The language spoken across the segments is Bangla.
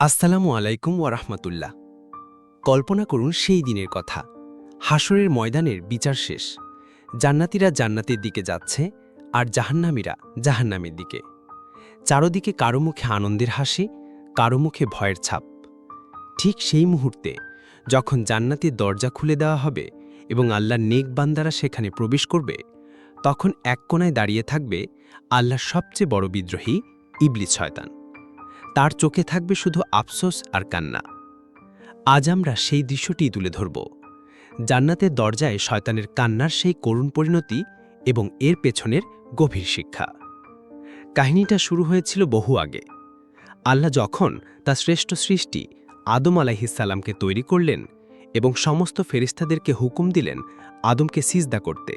আসসালামু আলাইকুম ওয়ারাহমাতুল্লাহ কল্পনা করুন সেই দিনের কথা। হাসরের ময়দানের বিচার শেষ। জান্নাতীরা জান্নাতের দিকে যাচ্ছে আর জাহান্নামীরা জাহান্নামের দিকে। চারদিকে কারও মুখে আনন্দের হাসি, কারও মুখে ভয়ের ছাপ। ঠিক সেই মুহূর্তে যখন জান্নাতের দরজা খুলে দেওয়া হবে এবং আল্লাহর নেক বান্দারা সেখানে প্রবেশ করবে, তখন এক কোনায় দাঁড়িয়ে থাকবে আল্লাহর সবচেয়ে বড় বিদ্রোহী ইবলিস শয়তান। তার চোখে থাকবে শুধু আফসোস আর কান্না। আজ আমরা সেই দৃশ্যটি তুলে ধরব। জান্নাতের দরজায় শয়তানের কান্নার সেই করুণ পরিণতি এবং এর পেছনের গভীর শিক্ষা। কাহিনীটা শুরু হয়েছিল বহু আগে। আল্লাহ যখন তার শ্রেষ্ঠ সৃষ্টি আদম আলাহিসাল্লামকে তৈরি করলেন এবং সমস্ত ফেরিস্তাদেরকে হুকুম দিলেন আদমকে সিজদা করতে।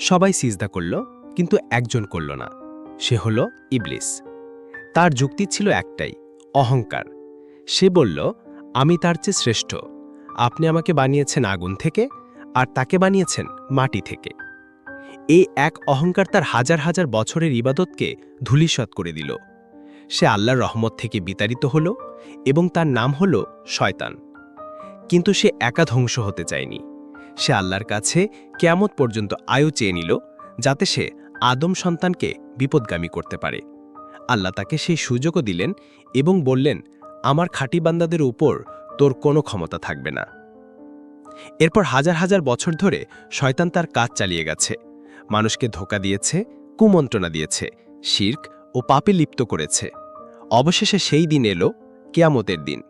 সবাই সিজদা করল, কিন্তু একজন করল না। সে হল ইবলিস। তার যুক্তি ছিল একটাই, অহংকার। সে বলল, আমি তার চেয়ে শ্রেষ্ঠ। আপনি আমাকে বানিয়েছেন আগুন থেকে, আর তাকে বানিয়েছেন মাটি থেকে। এই এক অহংকার তার হাজার হাজার বছরের ইবাদতকে ধূলিসাৎ করে দিল। সে আল্লাহর রহমত থেকে বিতাড়িত হল এবং তার নাম হল শয়তান। কিন্তু সে একা ধ্বংস হতে চায়নি। সে আল্লাহর কাছে কেয়ামত পর্যন্ত আয়ু চেয়ে নিল, যাতে সে আদম সন্তানকে বিপদগামী করতে পারে। আল্লাহ তাকে সেই সুযোগও দিলেন এবং বললেন, আমার খাঁটি বান্দাদের উপর তোর কোনো ক্ষমতা থাকবে না। এরপর হাজার হাজার বছর ধরে শয়তান তার কাজ চালিয়ে গেছে। মানুষকে ধোকা দিয়েছে, কুমন্ত্রণা দিয়েছে, শির্ক ও পাপে লিপ্ত করেছে। অবশেষে সেই দিন এলো, কেয়ামতের দিন।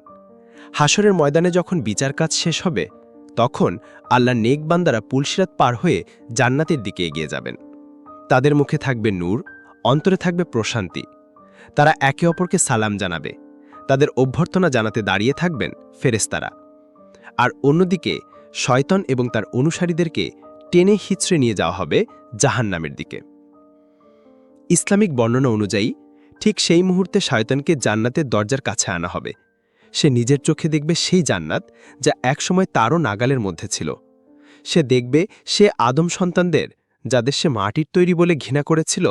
হাসরের ময়দানে যখন বিচার কাজ শেষ হবে, তখন আল্লাহ নেকবান্দারা পুলসিরাত পার হয়ে জান্নাতের দিকে এগিয়ে যাবেন। তাদের মুখে থাকবে নূর, অন্তরে থাকবে প্রশান্তি। তারা একে অপরকে সালাম জানাবে। তাদের অভ্যর্থনা জানাতে দাঁড়িয়ে থাকবেন ফেরেস্তারা আর অন্যদিকে, শয়তন এবং তার অনুসারীদেরকে টেনে হিচড়ে নিয়ে যাওয়া হবে জাহান্নামের দিকে। ইসলামিক বর্ণনা অনুযায়ী, ঠিক সেই মুহূর্তে শয়তানকে জান্নাতের দরজার কাছে আনা হবে। সে নিজের চোখে দেখবে সেই জান্নাত যা একসময় তারও নাগালের মধ্যে ছিল। সে দেখবে সে আদম সন্তানদের, যাদের সে মাটির তৈরি বলে ঘৃণা করেছিল,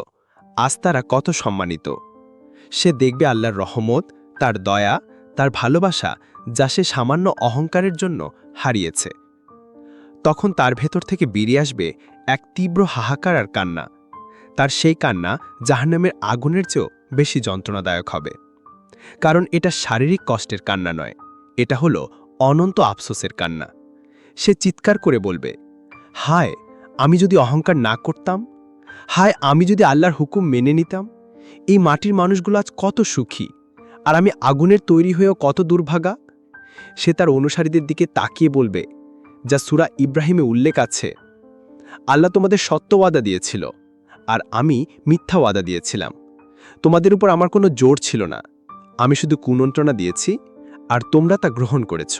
আজ তারা কত সম্মানিত। সে দেখবে আল্লাহর রহমত, তার দয়া, তার ভালোবাসা, যা সে সামান্য অহংকারের জন্য হারিয়েছে। তখন তার ভেতর থেকে বেরিয়ে আসবে এক তীব্র হাহাকার আর কান্না। তার সেই কান্না জাহান্নামের আগুনের চেয়েও বেশি যন্ত্রণাদায়ক হবে। কারণ এটা শারীরিক কষ্টের কান্না নয়, এটা হলো অনন্ত আফসোসের কান্না। সে চিৎকার করে বলবে, হায়, আমি যদি অহংকার না করতাম? হায়, আমি যদি আল্লাহর হুকুম মেনে নিতাম? এই মাটির মানুষগুলো আজ কত সুখী। আর আমি আগুনের তৈরি হয়েও কত দুর্ভাগা? সে তার অনুসারীদের দিকে তাকিয়ে বলবে, যা সুরা ইব্রাহিমে উল্লেখ আছে। আল্লাহ তোমাদের সত্য ওয়াদা দিয়েছিল, আর আমি মিথ্যা ওয়াদা দিয়েছিলাম। তোমাদের উপর আমার কোনো জোর ছিল না। আমি শুধু কুনন্ত্রণা দিয়েছি, আর তোমরা তা গ্রহণ করেছ।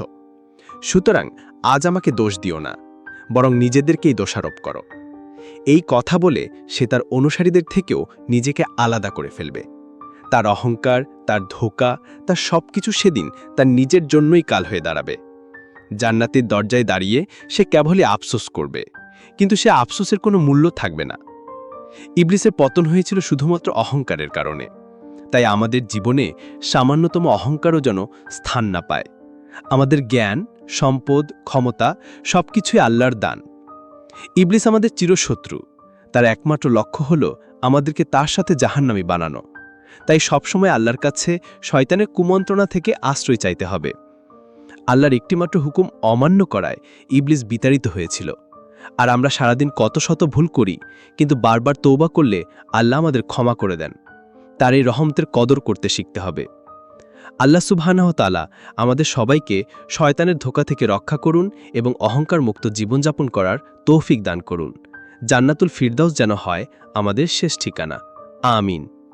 সুতরাং আজ আমাকে দোষ দিও না, বরং নিজেদেরকেই দোষারোপ করো। এই কথা বলে সে তার অনুসারীদের থেকেও নিজেকে আলাদা করে ফেলবে। তার অহংকার, তার ধোকা, তার সব কিছু সেদিন তার নিজের জন্যই কাল হয়ে দাঁড়াবে। জান্নাতের দরজায় দাঁড়িয়ে সে কেবলই আফসোস করবে, কিন্তু সে আফসোসের কোনো মূল্য থাকবে না। ইবলিসের পতন হয়েছিল শুধুমাত্র অহংকারের কারণে। তাই আমাদের জীবনে সামান্যতম অহংকারও যেন স্থান না পায়। আমাদের জ্ঞান, সম্পদ, ক্ষমতা সবকিছুই আল্লাহর দান। ইবলিস আমাদের চিরশত্রু। তার একমাত্র লক্ষ্য হল আমাদেরকে তার সাথে জাহান্নামি বানানো। তাই সবসময় আল্লাহর কাছে শয়তানের কুমন্ত্রণা থেকে আশ্রয় চাইতে হবে। আল্লাহর একটিমাত্র হুকুম অমান্য করায় ইবলিস বিতাড়িত হয়েছিল। আর আমরা সারাদিন কত শত ভুল করি, কিন্তু বারবার তৌবা করলে আল্লাহ আমাদের ক্ষমা করে দেন। তার এই রহমতের কদর করতে শিখতে হবে। আল্লাহ সুবহানাহ তালা আমাদের সবাইকে শয়তানের ধোকা থেকে রক্ষা করুন এবং অহংকার মুক্ত জীবনযাপন করার তৌফিক দান করুন। জান্নাতুল ফিরদাউস যেন হয় আমাদের শেষ ঠিকানা। আমিন।